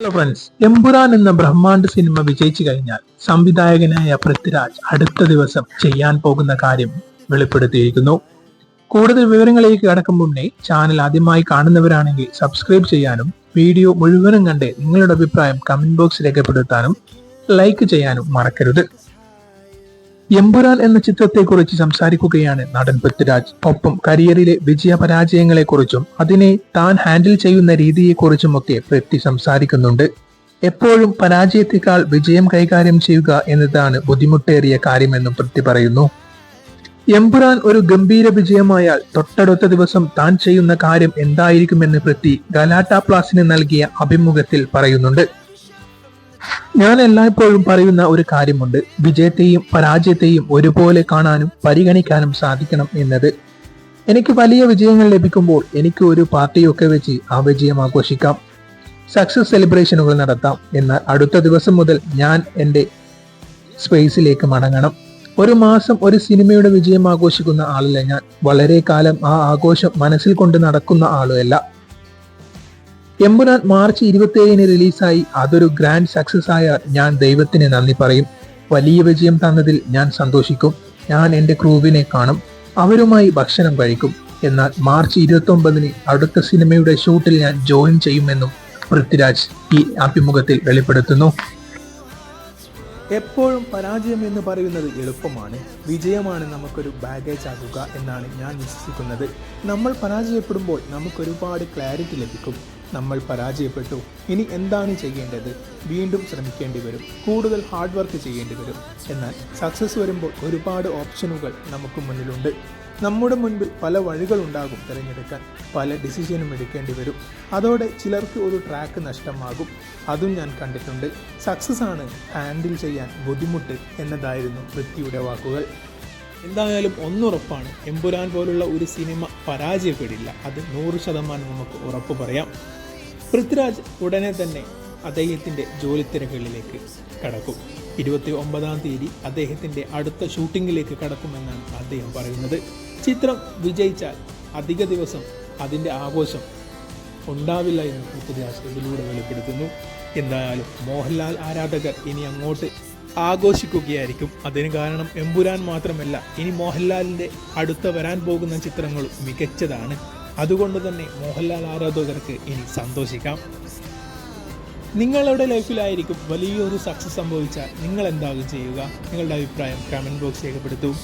Hello friends Empuraan എന്ന ബ്രഹ്മാണ്ഡ cinema വിജയിച്ചു കഴിഞ്ഞാൽ സംവിധായകനായ പൃഥ്വിരാജ് അടുത്ത ദിവസം ചെയ്യാൻ പോകുന്ന കാര്യം വെളിപ്പെടുത്തിയിരിക്കുന്നു. കൂടുതൽ വിവരങ്ങളിലേക്ക് കടക്കും മുന്നേ ചാനൽ ആദ്യമായി കാണുന്നവരാണെങ്കിൽ സബ്സ്ക്രൈബ് ചെയ്യാനും വീഡിയോ മുഴുവനും കണ്ട് നിങ്ങളുടെ അഭിപ്രായം കമന്റ് ബോക്സ് രേഖപ്പെടുത്താനും ലൈക്ക് ചെയ്യാനും മറക്കരുത്. എമ്പുരാൻ എന്ന ചിത്രത്തെക്കുറിച്ച് സംസാരിക്കുകയാണ് നടൻ പൃഥ്വിരാജ്. ഒപ്പം കരിയറിലെ വിജയ പരാജയങ്ങളെക്കുറിച്ചും അതിനെ താൻ ഹാൻഡിൽ ചെയ്യുന്ന രീതിയെക്കുറിച്ചുമൊക്കെ പൃഥ്വി സംസാരിക്കുന്നുണ്ട്. എപ്പോഴും പരാജയത്തെക്കാൾ വിജയം കൈകാര്യം ചെയ്യുക എന്നതാണ് ബുദ്ധിമുട്ടേറിയ കാര്യമെന്നും പൃഥ്വി പറയുന്നു. എമ്പുരാൻ ഒരു ഗംഭീര വിജയമായാൽ തൊട്ടടുത്ത ദിവസം താൻ ചെയ്യുന്ന കാര്യം എന്തായിരിക്കുമെന്ന് പൃഥ്വി ഗലാട്ട പ്ലാസിന് നൽകിയ അഭിമുഖത്തിൽ പറയുന്നുണ്ട്. ഞാൻ എല്ലായ്പ്പോഴും പറയുന്ന ഒരു കാര്യമുണ്ട്. വിജയത്തെയും പരാജയത്തെയും ഒരുപോലെ കാണാനും പരിഗണിക്കാനും സാധിക്കണം എന്നത്. എനിക്ക് വലിയ വിജയങ്ങൾ ലഭിക്കുമ്പോൾ എനിക്ക് ഒരു പാർട്ടിയൊക്കെ വെച്ച് ആ വിജയം ആഘോഷിക്കാം. സക്സസ് സെലിബ്രേഷനുകൾ നടത്താം. എന്നാൽ അടുത്ത ദിവസം മുതൽ ഞാൻ എന്റെ സ്പേസിലേക്ക് മടങ്ങണം. ഒരു മാസം ഒരു സിനിമയുടെ വിജയം ആഘോഷിക്കുന്ന ആളല്ല ഞാൻ. വളരെ കാലം ആ ആഘോഷം മനസ്സിൽ കൊണ്ട് നടക്കുന്ന ആളുമല്ല. എമ്പുരാൻ മാർച്ച് ഇരുപത്തിയേഴിന് റിലീസായി. അതൊരു ഗ്രാൻഡ് സക്സസ് ആയ ഞാൻ ദൈവത്തിന് നന്ദി പറയും. വലിയ വിജയം തന്നതിൽ ഞാൻ സന്തോഷിക്കും. ഞാൻ എന്റെ ക്രൂവിനെ കാണും. അവരുമായി ഭക്ഷണം കഴിക്കും. എന്നാൽ മാർച്ച് ഇരുപത്തി ഒമ്പതിന് അടുത്ത സിനിമയുടെ ഷൂട്ടിൽ ഞാൻ ജോയിൻ ചെയ്യുമെന്നും പൃഥ്വിരാജ് ഈ അഭിമുഖത്തിൽ വെളിപ്പെടുത്തുന്നു. എപ്പോഴും പരാജയം എന്ന് പറയുന്നത് എളുപ്പമാണ്. വിജയമാണ് നമുക്കൊരു ബാഗേജ് ആകുക എന്നാണ് ഞാൻ വിശ്വസിക്കുന്നത്. നമ്മൾ പരാജയപ്പെടുമ്പോൾ നമുക്കൊരുപാട് ക്ലാരിറ്റി ലഭിക്കും. നമ്മൾ പരാജയപ്പെട്ടു. ഇനി എന്താണ് ചെയ്യേണ്ടത്? വീണ്ടും ശ്രമിക്കേണ്ടി വരും. കൂടുതൽ ഹാർഡ് വർക്ക് ചെയ്യേണ്ടി വരും. എന്നാൽ സക്സസ് വരുമ്പോൾ ഒരുപാട് ഓപ്ഷനുകൾ നമുക്ക് മുന്നിലുണ്ട്. നമ്മുടെ മുൻപിൽ പല വഴികളുണ്ടാകും തിരഞ്ഞെടുക്കാൻ. പല ഡിസിഷനും എടുക്കേണ്ടി വരും. അതോടെ ചിലർക്ക് ഒരു ട്രാക്ക് നഷ്ടമാകും. അതും ഞാൻ കണ്ടിട്ടുണ്ട്. സക്സസ് ആണ് ഹാൻഡിൽ ചെയ്യാൻ ബുദ്ധിമുട്ട് എന്നതായിരുന്നു പൃഥ്വിയുടെ വാക്കുകൾ. എന്തായാലും ഒന്നുറപ്പാണ്. എമ്പുരാൻ പോലുള്ള ഒരു സിനിമ പരാജയപ്പെടില്ല. അത് നൂറ് ശതമാനം നമുക്ക് ഉറപ്പ് പറയാം. പൃഥ്വിരാജ് ഉടനെ തന്നെ അദ്ദേഹത്തിന്റെ ജോലി തിരക്കുകളിലേക്ക് കടക്കും. ഇരുപത്തി ഒമ്പതാം തീയതി അദ്ദേഹത്തിന്റെ അടുത്ത ഷൂട്ടിങ്ങിലേക്ക് കടക്കുമെന്നാണ് അദ്ദേഹം പറയുന്നത്. ചിത്രം വിജയിച്ചാൽ അധിക ദിവസം അതിന്റെ ആഘോഷം ഉണ്ടാവില്ല എന്ന് പൃഥ്വിരാജ് ഇതിലൂടെ വെളിപ്പെടുത്തുന്നു. എന്തായാലും മോഹൻലാൽ ആരാധകർ ഇനി അങ്ങോട്ട് ആഘോഷിക്കുകയായിരിക്കും. അതിന് കാരണം എമ്പുരാൻ മാത്രമല്ല ഇനി മോഹൻലാലിന്റെ അടുത്ത വരാൻ പോകുന്ന ചിത്രങ്ങളും മികച്ചതാണ്. അതുകൊണ്ട് തന്നെ മോഹൻലാൽ ആരാധകർക്ക് ഇനി സന്തോഷിക്കാം. നിങ്ങളുടെ ലൈഫിലായിരിക്കും വലിയൊരു സക്സസ് സംഭവിച്ചാൽ നിങ്ങൾ എന്താകും ചെയ്യുക? നിങ്ങളുടെ അഭിപ്രായം കമന്റ് ബോക്സ് രേഖപ്പെടുത്തൂ.